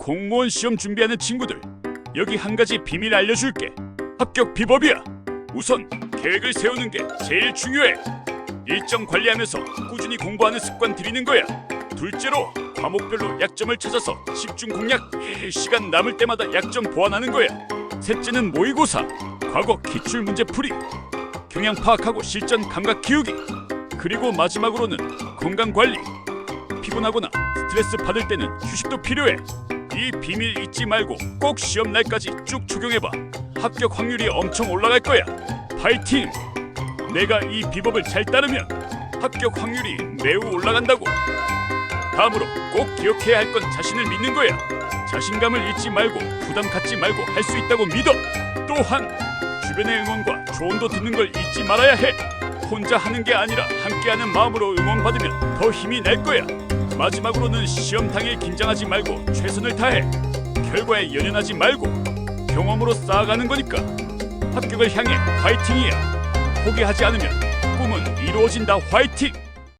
공무원 시험 준비하는 친구들 여기 한 가지 비밀 알려줄게. 합격 비법이야. 우선 계획을 세우는 게 제일 중요해. 일정 관리하면서 꾸준히 공부하는 습관 들이는 거야. 둘째로 과목별로 약점을 찾아서 집중 공략 시간 남을 때마다 약점 보완하는 거야. 셋째는 모의고사 과거 기출 문제 풀이 경향 파악하고 실전 감각 키우기 그리고 마지막으로는 건강 관리. 피곤하거나 스트레스 받을 때는 휴식도 필요해 이 비밀 잊지 말고 꼭 시험 날까지 쭉 적용해봐. 합격 확률이 엄청 올라갈 거야. 파이팅! 내가 이 비법을 잘 따르면 합격 확률이 매우 올라간다고. 다음으로 꼭 기억해야 할 건 자신을 믿는 거야. 자신감을 잃지 말고 부담 갖지 말고 할 수 있다고 믿어. 또한 주변의 응원과 조언도 듣는 걸 잊지 말아야 해. 혼자 하는 게 아니라 함께하는 마음으로 응원받으면 더 힘이 날 거야 마지막으로는 시험 당일 긴장하지 말고 최선을 다해 결과에 연연하지 말고 경험으로 쌓아가는 거니까. 합격을 향해 화이팅이야. 포기하지 않으면 꿈은 이루어진다. 화이팅